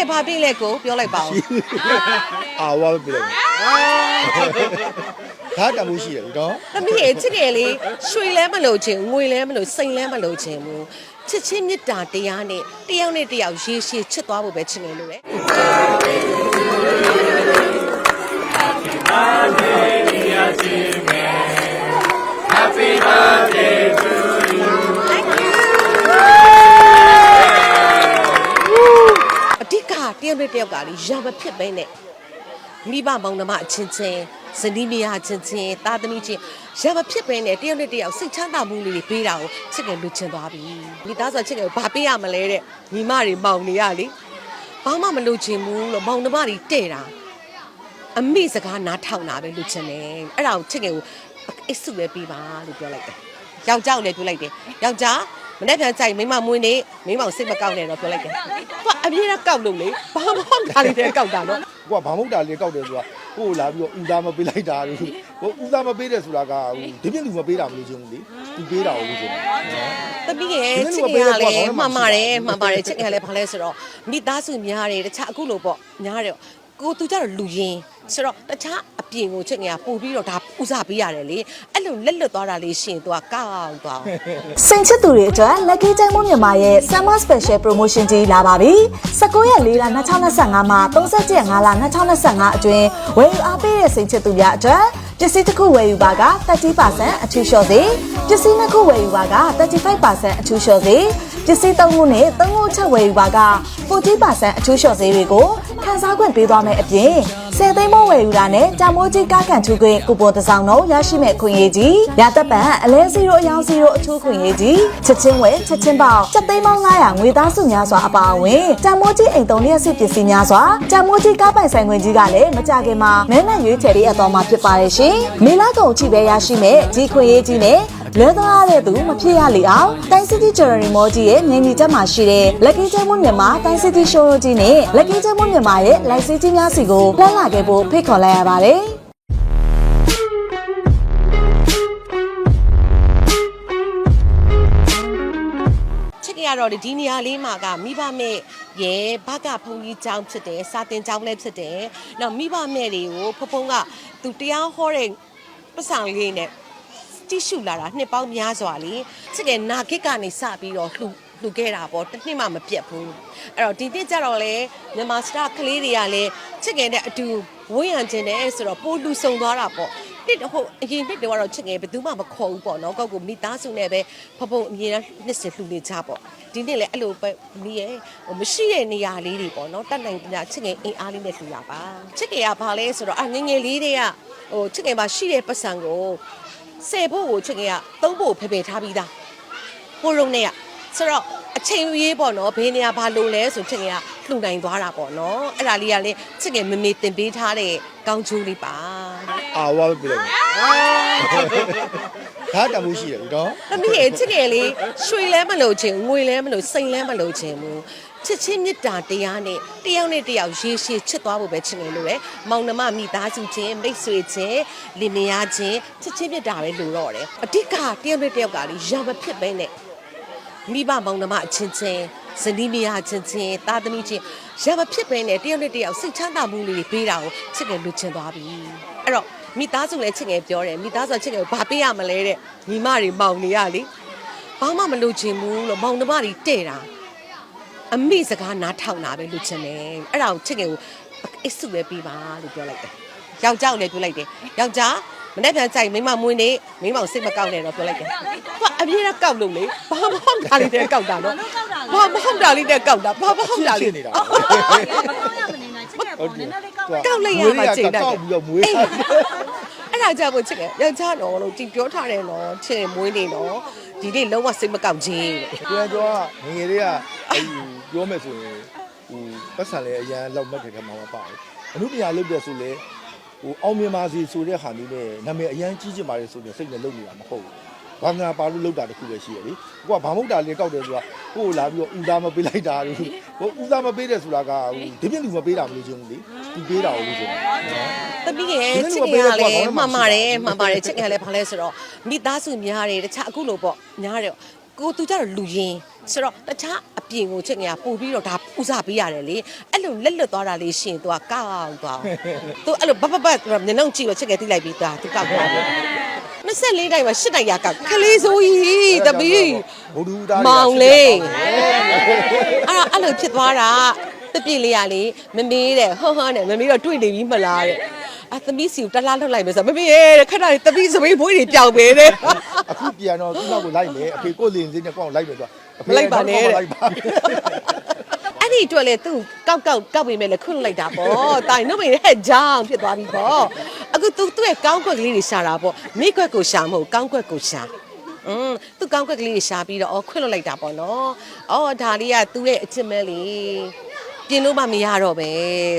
ငယ်ဘာပြေးလဲကိုပြောလိုက်ပါဦးအာဝါပဲပြလိုက်ဒါတမှုရှိတယ်ဒီတော့သမီးရဲ့ချစ်ငယ်လေးရွှေလဲမလို့ခြင်းငွေလဲမလို့စိန်လဲမလို့ခြင်းဘူးချစ်ချင်းမေတ္တာတရားနဲ့တယောက်နဲ့တယောက်ရေရှည်ချစ်သွားဖို့ပဲချစ်ငယ်လို့လေ ယောက်နဲ့တယောက်ကလေရာမဖြစ်ပဲနဲ့မိဘမောင်နှမအချင်းချင်းဇနီးမယားချင်းချင်းသားသမီးချင်းရာမဖြစ်ပဲနဲ့တယောက်နဲ့တယောက်စိတ်ချမ်းသာမှုလေးတွေပေးတာကိုချစ်ကလူချင်းသွားပြီမိသားစုချစ်ကဘာပေးရမလဲတဲ့ညီမတွေမောင်နေရလေဘာမှမလုပ်ချင်ဘူးလို့မောင်နှမတွေတဲ့တာအမိစကားနားထောင်တာပဲလူချင်းတယ်အဲ့ဒါကိုချစ်ကကိုအစ်စုပဲပေးပါလို့ပြောလိုက်တယ်ယောက်ျားကိုလည်းပြောလိုက်တယ်ယောက်ျား မနေ့ကကြိုက်မိမမွေးနေမိမောင်စိတ်မကောက်နဲ့တော့ပြောလိုက်တယ်သူကအပြေးတော့ကောက်လို့လေဘာမှမဟုတ်တာလေးတည်းကောက်တာနော်ကိုကဘာမဟုတ်တာလေးကောက်တယ်ဆိုတာကိုကိုလာပြီးတော့ဦးသားမပေးလိုက်တာလို့ဟိုဦးသားမပေးတယ်ဆိုတာကဒီပြင်းသူမပေးတာမလို့ချင်းဘူးလေသူပေးတာကိုလို့ချင်းတပည့်ရဲ့ချစ်ခင်ရလဲမှန်ပါတယ်မှန်ပါတယ်ချစ်ခင်ရလဲဘာလဲဆိုတော့မိသားစုများတယ်တခြားအခုလို့ပေါ့များတယ် ကိုသူကြတော့လူရင်းဆိုတော့တခြားအပြင်ကိုချစ်ခင်ရပို့ပြီးတော့ဒါဥစားပေးရတယ်လေအဲ့လိုလက်လွတ်သွားတာလေးရှင်သူကကောက်သွားစိန်ချစ်သူတွေအတွက် Lucky ကျန်းမိုးမြန်မာရဲ့ Summer Special Promotion ကြီးလာပါပြီ။19ရက်4လ2025မှာ31ရက်5လ2025အတွင်းဝယ်ယူအားပေးတဲ့စိန်ချစ်သူများအတွက်ပစ္စည်းတစ်ခုဝယ်ယူပါက30%အထူးလျှော့စေပစ္စည်းနှစ်ခုဝယ်ယူပါက35%အထူးလျှော့စေ ပစ္စည်းသုံးခုနဲ့သုံးခုချက်ဝယ်ယူပါက40%အထူးလျှော့စေတွေကိုခန်းစားခွင့်ပေးသွားမယ်အပြင်10သိန်းမိုးဝယ်ယူတာနဲ့တာမိုးကြီးကားကန်ထူခွင့်ကူပွန်တစ်စောင်းတော့ရရှိမဲ့ခွင့်ရေးကြီးရသက်ပံအလဲ0အယောင်0အထူးခွင့်ရေးကြီးချက်ချင်းဝယ်ချက်ချင်းပေါက်ချက်သိန်းပေါင်း900ငွေသားစုများစွာအပါအဝင်တာမိုးကြီးအိမ်သုံးလျက်စစ်ပစ္စည်းများစွာတာမိုးကြီးကားပိုင်ဆိုင်ခွင့်ကြီးကလည်းမကြခင်မှာမဲနဲ့ရွေးချယ်ပေးအပ်သွားမှာဖြစ်ပါတယ်ရှင်မေလာကုံအထိပဲရရှိမဲ့ဒီခွင့်ရေးကြီးနဲ့ လွဲသွားတဲ့သူမဖြစ်ရလေအောင်တိုင်းစီတီဂျယ်ရီမောကြီးရဲ့မြင်းကြီးတက်မှာရှိတဲ့ Lucky ကျဲမွန်းမြန်မာတိုင်းစီတီရှိုးရိုးကြီးနဲ့ Lucky ကျဲမွန်းမြန်မာရဲ့လိုက်စီကြီးများစီကိုလှမ်းလာခဲ့ဖို့ဖိတ်ခေါ်လိုက်ရပါတယ်ချစ်ခင်ရတော့ဒီနေရာလေးမှာကမိဘမဲ့ရဲဘကဖုန်ကြီးကျောင်းဖြစ်တယ်စာတင်ကျောင်းလည်းဖြစ်တယ်နောက်မိဘမဲ့တွေကိုဖဖုံးကသူတရားဟောတဲ့ပတ်ဆောင်လေးနဲ့ တိရှုလာတာနှစ်ပေါင်းများစွာလေချစ်တယ်နာဂစ်ကနေစပြီးတော့လှူလှူခဲ့တာပေါ့တစ်နှစ်မှမပြတ်ဘူးအဲ့တော့ဒီနှစ်ကျတော့လေမြန်မာစတာကလေးတွေကလည်းချစ်ငယ်တဲ့အတူဝန်းရံခြင်းတယ်ဆိုတော့ပိုလူဆုံသွားတာပေါ့နှစ်ဟိုအရင်နှစ်တော့ချစ်ငယ်ဘယ်သူမှမခေါ်ဘူးပေါ့နော်ကောက်ကိုမိသားစုနဲ့ပဲဖဖုံအမြင်နဲ့နှစ်စလှူနေကြပေါ့ဒီနှစ်လည်းအဲ့လိုပဲမိရဲ့ဟိုမရှိတဲ့နေရာလေးတွေပေါ့နော်တတ်နိုင်ကြချစ်ငယ်အင်အားလေးနဲ့လှူရပါချစ်ငယ်ကဘာလဲဆိုတော့အငငယ်လေးတွေကဟိုချစ်ငယ်မှာရှိတဲ့ပတ်စံကို ဆယ်ဖို့ကိုချစ်ခင်ကသုံးဖို့ဖယ်ဖယ်ထားပြီးသားဟိုလုံးနဲ့ကဆိုတော့အချိန်ရေးပေါ့နော်ဘယ်နေရာဘာလို့လဲဆိုချစ်ခင်ကလှူနိုင်သွားတာပေါ့နော်အဲ့ဒါလေးကလည်းချစ်ခင်မမေတင်ပေးထားတဲ့ကောင်းချိုးလေးပါအာဝါပဲပြလိုက်ဒါတမှုရှိတယ်ဒီတော့သမီးရဲ့ချစ်ခင်လေးရွှေလဲမလို့ခြင်းငွေလဲမလို့စိန်လဲမလို့ခြင်းဘူး ချစ်ချင်းမေတ္တာတရားနဲ့တယောက်နဲ့တယောက်ရေရှည်ချစ်သွားဖို့ပဲချစ်ငယ်လို့လေမောင်နှမမိသားစုချင်းမိတ်ဆွေချင်းလင်မယားချင်းချစ်ချင်းမေတ္တာပဲလိုတော့တယ်အဓိကတယောက်နဲ့တယောက်ကလေရာမဖြစ်ပဲနဲ့မိဘမောင်နှမအချင်းချင်းဇနီးမယားချင်းချင်းသားသမီးချင်းရမဖြစ်ပဲနဲ့တယောက်နဲ့တယောက်စိတ်ချမ်းသာမှုလေးတွေပေးတာကိုချစ်ငယ်လူချင်းသွားပြီအဲ့တော့မိသားစုလည်းချစ်ငယ်ပြောတယ်မိသားစုကချစ်ငယ်ကိုဘာပေးရမလဲတဲ့ညီမတွေမောင်နေရလေဘာမှမလုပ်ချင်ဘူးလို့မောင်နှမတွေတဲ့တာ အမိစကားနားထောင်တာပဲလူချင်းတယ်အဲ့ဒါကိုချစ်ငယ်ကိုအစ်စုပဲပေးပါလို့ပြောလိုက်တယ်ယောက်ျားကိုလည်းပြောလိုက်တယ်ယောက်ျားမနေ့ကကြိုက်မိမမွေးနေမိမောင်စိတ်မကောက်နဲ့တော့ပြောလိုက်တယ်သူကအပြေးတော့ကောက်လို့လေဘာမှမဟုတ်တာလေးတည်းကောက်တာနော်ဘာမဟုတ်တာလေးနဲ့ကောက်တာဘာမဟုတ်တာလေးနေတာကောက်လိုက်ရမှာချိန်တတ်ကောတယ်က်ပြီးတော့မွေးအဲ့အဲ့ဒါကြောင့်ကိုချစ်တယ်ယောက်ျားတော်လို့ဒီပြောထားတယ်နော်ချစ်မွေးနေနော် ဒီနေ့လုံးဝစိတ်မကောက်ခြင်းပြန်ကျော်ကငငယ်လေးကအဲ့ပြောမယ်ဆိုရင်ဟိုပတ်စံလည်းအရန်လောက်မှတ်တယ်ခမှာမပါတယ်အမှုပညာလုပ်တဲ့ဆိုလေဟိုအောင်မြင်ပါစီဆိုတဲ့ဟာမျိုးနဲ့နာမည်အရန်ကြီးကျင်ပါတယ်ဆိုရင်စိတ်နဲ့လုပ်နေတာမဟုတ်ဘူး ဘာငါပါလို့လောက်တာတခုပဲရှိရလေကိုကဘာမဟုတ်တာလေးကောက်တယ်ဆိုတာကိုကိုလာပြီးတော့ဦးသားမပေးလိုက်တာလို့ဟိုဦးသားမပေးတယ်ဆိုတာကဟိုဒီပြင်းသူမပေးတာမလို့ချင်းဘူးလေသူပေးတာကိုလို့ချင်းတယ်သမီးရဲ့ချစ်ခင်ရလဲမှန်ပါတယ်မှန်ပါတယ်ချစ်ခင်ရလဲဘာလဲဆိုတော့မိသားစုများတယ်တခြားအခုလို့ပေါ့များတယ်ကိုသူကြတော့လူရင်းဆိုတော့တခြားအပြင်ကိုချစ်ငယ်ကပို့ပြီးတော့ဒါဥစားပေးရတယ်လေအဲ့လိုလက်လွတ်သွားတာလေးရှင်သူကကောက်သွားသူအဲ့လိုဘဘဘမျက်နှာကြည့်တော့ချစ်ငယ်တိလိုက်ပြီးသားသူကောက်သွားတယ် 24တိုင်မှာ8တိုင်ရကောက်ခလေးစိုးကြီးတပီးဘုဒ္ဓသားမောင်လေးအဲ့အဲ့လိုဖြစ်သွားတာတပြည့်လေးရလေမမေးတဲ့ဟွန်းဟွန်းနဲ့မမေးတော့တွေ့နေပြီမလားတဲ့အသမီးစီကိုတလားလှုပ်လိုက်မယ်ဆိုမမေးရဲတဲ့ခဏလေးတပီးစပိန်ဘွေးတွေပျောက်ပဲတဲ့အခုပြန်တော့သူ့နောက်ကိုလိုက်မယ်အဖေကိုယ်လင်စင်းနဲ့ကောင်းလိုက်မယ်ဆိုတော့အဖေလိုက်ပါနဲ့တဲ့လိုက်ပါအဲ့ဒီအတွက်လေသူကောက်ကောက်ကောက်ပေးမယ်လေခွန့်လိုက်တာပေါ့တိုင်နှုတ်မေဟဲ့ကြောင်ဖြစ်သွားပြီပေါ့ အခုသူသူ့ရဲ့ကောင်းကွက်ကလေးတွေရှာတာပေါ့မိကွက်ကိုရှာမဟုတ်ကောင်းကွက်ကိုရှာอืมသူကောင်းကွက်ကလေးတွေရှာပြီးတော့အော်ခွန့်လွတ်လိုက်တာပေါ့နော်အော်ဒါလေးကသူ့ရဲ့အချစ်မဲလေးပြင်လို့မှမရတော့ပဲ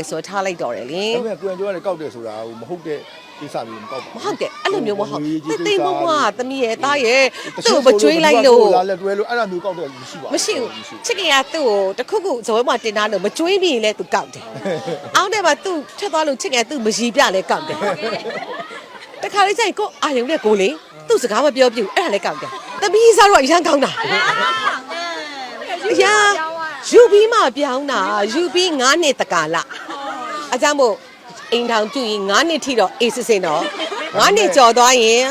ဆိုတော့ထားလိုက်တော့တယ်လေဒါပေမဲ့ကိုယ်ကျော်ကလည်းကောက်တယ်ဆိုတာဟိုမဟုတ်တဲ့ ကိစ္စမျိုးမကောက်ပါမဟုတ်တယ်အဲ့လိုမျိုးမဟုတ်ငွေကြီးတိတ်တိတ်မွားမွားသမီးရဲ့သားရဲ့ကိစ္စသူ့ကိုမကြွေးလိုက်လို့လာလက်တွဲလို့အဲ့ဒါမျိုးကောက်တယ်မရှိပါဘူးမရှိဘူးချစ်ကရသူ့ကိုတခုခုဇွဲမှာတင်ထားလို့မကြွေးမိရင်လည်းသူကောက်တယ်အောင်းထဲမှာသူ့ထက်သွားလို့ချစ်ကရသူ့မရီပြလည်းကောက်တယ်တခါလေးကျရင်ကိုအာယုံနဲ့ကိုလေသူ့စကားမပြောပြဘူးအဲ့ဒါလည်းကောက်တယ်သမီးစားတော့အရန်ကောင်းတာအရာယူပြီးမှပြောင်းတာယူပြီး9နှစ်တကာလအကြောင်းမို့ အိမ်ထောင်ပြုရင်9နှစ်ထိတော့အေးစစ်စင်တော့9နှစ်ကျော်သွားရင်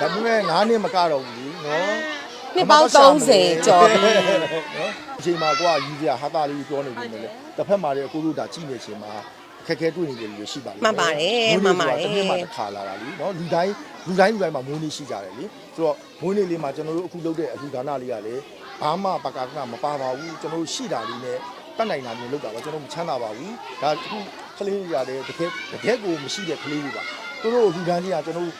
ဒါပေမဲ့9နှစ်မကတော့ဘူးနော်နှစ်ပေါင်း30ကျော်ပြီနော်အချိန်မှာကိုကယူပြဟာတာလေးပြောနေပြီလေတစ်ဖက်မှာလည်းကိုတို့ဒါကြည့်နေချိန်မှာခက်ခဲတွေ့နေတယ်လို့ရှိပါလိမ့်မှန်ပါတယ်မိုးမှလေးန်ပါတယ်တစ်နှစ်မှတစ်ခါလာတာလीနော်လူတိုင်းလူတိုင်းလူတိုင်းမှာမိုးနေရှိကြတယ်လीဆိုတော့မိုးနေလေးမှာကျွန်တော်တို့အခုလုပ်တဲ့အလူဒါနလေးကလည်းဘာမှပကာကမပါပါဘူးကျွန်တော်တို့ရှိတာလေးနဲ့တတ်နိုင်တာမျိုးလုပ်တာပါကျွန်တော်မချမ်းသာပါဘူးဒါအခု ကလေးတွေရတယ်တကယ်တကယ်ကိုမရှိတဲ့ကလေးတွေပါသူတို့လူဒန်းကြီးကကျွန်တော်တို့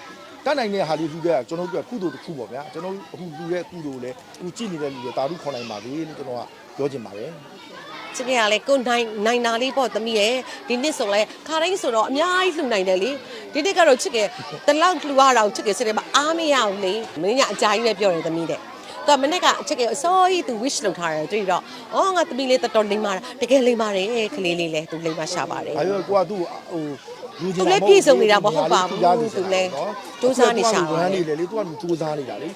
တတ်နိုင်တဲ့ဟာလေးလူတွေကကျွန်တော်တို့ကကုသိုလ်တစ်ခုပေါ့ဗျာကျွန်တော်တို့အခုလူတဲ့ကုသိုလ်လည်းအခုကြည့်နေတဲ့လူတွေတာရုခေါ်နိုင်ပါပြီလို့ကျွန်တော်ကပြောချင်ပါတယ်ချစ်ကရလေကိုနိုင်နိုင်နာလေးပေါ့သမီးရဲ့ဒီနှစ်ဆိုလဲခါတိုင်းဆိုတော့အများကြီးလှူနိုင်တယ်လေဒီနှစ်ကတော့ချစ်ကတလောက်လှူရအောင်ချစ်ကစတဲ့မှာအားမရအောင်လေမင်းကအကြာကြီးပဲပြောတယ်သမီးတဲ့ သူကမနေ့ကအချစ်ကအစိုးရသူ wish လုပ်ထားတယ်တွေ့တော့အော်ငါသမီးလေးတော်တော်လိမ့်မာတာတကယ်လိမ့်မာတယ်ကလေးလေးလဲသူလိမ့်မာရှာပါတယ်။အဲဒါကိုကသူ့ဟိုလူချင်သူလည်းပြည့်စုံနေတာမဟုတ်ပါဘူးသူလည်းစူးစမ်းနေရှာပါဝမ်းနေလေလေသူကလူစူးစမ်းနေတာလေ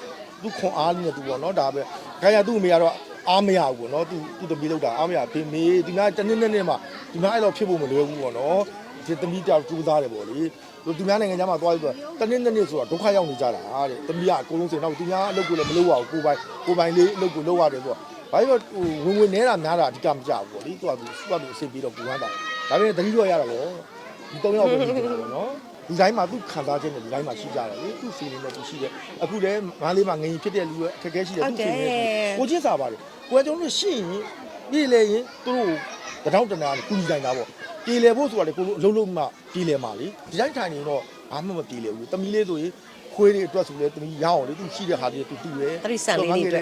သူခွန်အားလေးနဲ့သူပေါ့နော်ဒါပဲခါရသူ့အမေကတော့အားမရဘူးပေါ့နော်သူသူတမီးလောက်တာအားမရဖေမေဒီများတနည်းနည်းနဲ့မှဒီများအဲ့လိုဖြစ်ဖို့မလွယ်ဘူးပေါ့နော်ဒီတမီးတောက်စူးစမ်းတယ်ပေါ့လေ သူသူများနိုင်ငံခြားမှာသွားပြီးတော့တနည်းနည်းဆိုတာဒုက္ခရောက်နေကြတာတဲ့တမီးကအကုန်လုံးစင်တော့သူများအလုပ်ကိုလည်းမလုပ်ရဘူးကိုပိုင်ကိုပိုင်လေးအလုပ်ကိုလုပ်ရတယ်ဆိုတော့ဘာလို့ဟိုဝင်ဝင်နေတာများတာအဓိကမကြဘူးပေါ့လေသူကသူသူကသူအဆင်ပြေတော့ပူဝမ်းတာဒါပေမဲ့တတိတော့ရတာပေါ့ဒီ၃ယောက်ပဲဖြစ်နေတာပေါ့နော်ဒီတိုင်းမှာသူခံစားခြင်းနဲ့ဒီတိုင်းမှာရှိကြတယ်လေသူ့စီနေနဲ့သူရှိတယ်အခုလည်းမန်းလေးမှာငရင်ဖြစ်တဲ့လူရဲ့အခက်အခဲရှိတယ်သူ့စီနေကိုချင်းစားပါတယ်ကိုကကျွန်တော်တို့ရှိရင်ပြည်လေရင်သူတို့တထောင်တနာကူညီနိုင်တာပေါ့ ပြည်လေဖို့ဆိုတာလေကိုလိုအလုံးလုံးမှပြည်လေမှာလေဒီတိုင်းထိုင်နေတော့ဘာမှမပြည်လေဘူးတမီးလေးဆိုရင်ခွေးတွေအတွက်ဆိုလေတမီးရအောင်လေသူရှိတဲ့ဟာတွေသူတူတယ်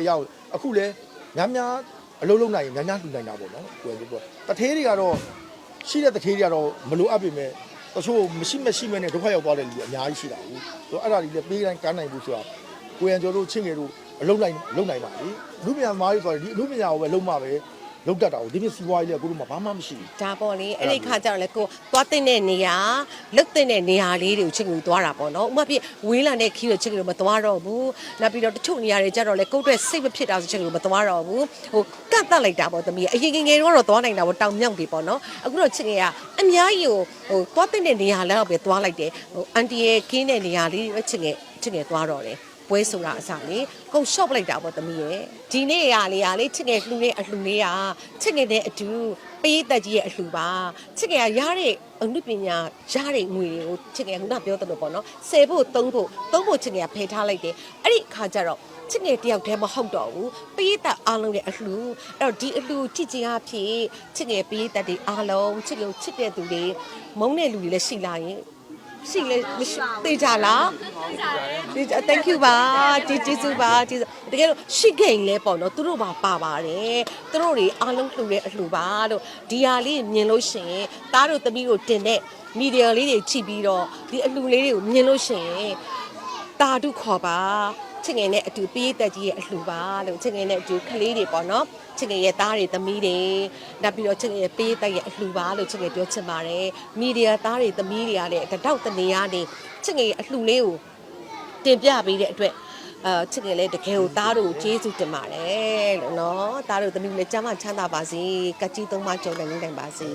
ရအောင်အခုလည်းများများအလုံးလုံးနိုင်ရင်များများလူနိုင်တာပေါ့နော်ကိုယ်ပြောတထေးတွေကတော့ရှိတဲ့တထေးတွေကတော့မလိုအပ်ပေမဲ့တချို့မရှိမရှိမဲ့နဲ့ဒုက္ခရောက်သွားတဲ့လူတွေအများကြီးရှိတာဘူး။ဆိုတော့အဲ့ဒါတွေလည်းပေးတိုင်းကမ်းနိုင်ဘူးဆိုတာကိုရန်ကျော်တို့ချင်းငယ်တို့အလုံးလိုက်လုံးနိုင်ပါလေ။လူပညာမားကြီးဆိုတော့ဒီလူပညာကိုပဲလုံးမပဲ လုံးတတ်တာကိုဒီပြစီးပွားကြီးလည်းကိုတို့မှဘာမှမရှိဘူးဒါပေါ့လေအဲ့ဒီခါကျတော့လေကိုသွားတဲ့နေရာလုတ်တဲ့နေရာလေးတွေကိုချစ်ကူသွားတာပေါ့နော်ဥပမာပြဝေးလာတဲ့ခီးကိုချစ်ကူမသွားတော့ဘူးနောက်ပြီးတော့တချို့နေရာတွေကျတော့လေကိုယ့်အတွက်စိတ်မဖြစ်တာဆိုချစ်ကူမသွားတော့ဘူးဟိုကတ်တက်လိုက်တာပေါ့သမီးအရင်ငယ်ငယ်တော့သွားနိုင်တာပေါ့တောင်မြောက်တွေပေါ့နော်အခုတော့ချစ်ငယ်ကအများကြီးဟိုဟိုသွားတဲ့နေရာလောက်ပဲသွားလိုက်တယ်ဟိုအန်တီရဲ့ခင်းတဲ့နေရာလေးတွေပဲချစ်ငယ်ချစ်ငယ်သွားတော့တယ် ပွဲဆိုတာအစားလေကုန် shop လိုက်တာပေါ့သမီးရဲ့ဒီနေ့ရာလေးရာလေးချစ်ငယ်လှူတဲ့အလှူလေးอ่ะချစ်ငယ်တဲ့အတူပေးသက်ကြီးရဲ့အလှူပါချစ်ငယ်ကရတဲ့အမှုပညာရတဲ့ငွေတွေကိုချစ်ငယ်ကခုနပြောသလိုပေါ့နော်ဆယ်ဖို့သုံးဖို့သုံးဖို့ချစ်ငယ်ကဖယ်ထားလိုက်တယ်အဲ့ဒီအခါကျတော့ချစ်ငယ်တယောက်တည်းမဟုတ်တော့ဘူးပေးသက်အားလုံးရဲ့အလှူအဲ့တော့ဒီအလှူချစ်ခြင်းအဖြစ်ချစ်ငယ်ပေးသက်တွေအားလုံးချစ်လို့ချစ်တဲ့သူတွေမုန်းတဲ့လူတွေလည်းရှိလာရင် ရှိလေမရှိသိကြလားသိကြ thank you ပါကျေးကျေးဇူးပါကျေးဇူးတကယ်လို့ရှိခဲ့ရင်လဲပေါ့နော်သူတို့ပါပါပါတယ်သူတို့တွေအားလုံးလှူတဲ့အလှူပါလို့ဒီဟာလေးမြင်လို့ရှိရင်သားတို့သမီးတို့တင်တဲ့မီဒီယာလေးတွေချိပြီးတော့ဒီအလှူလေးတွေကိုမြင်လို့ရှိရင်တာတုခေါ်ပါ ချစ်ငယ်နဲ့အတူပေးသက်ကြီးရဲ့အလှူပါလို့ချစ်ငယ်နဲ့အတူကလေးတွေပေါ့နော်ချစ်ငယ်ရဲ့သားတွေသမီးတွေနောက်ပြီးတော့ချစ်ငယ်ရဲ့ပေးသက်ရဲ့အလှူပါလို့ချစ်ငယ်ပြောချင်ပါတယ်မီဒီယာသားတွေသမီးတွေကလည်းတတောက်တနေရနေချစ်ငယ်ရဲ့အလှူလေးကိုတင်ပြပေးတဲ့အတွက်အဲချစ်ငယ်လေးတကယ်ကိုသားတို့ကိုကျေးဇူးတင်ပါတယ်လို့နော်သားတို့သမီးလေးကျမ်းမချမ်းသာပါစေကတ်ကြီးသုံးပါကြုံနိုင်နိုင်ပါစေ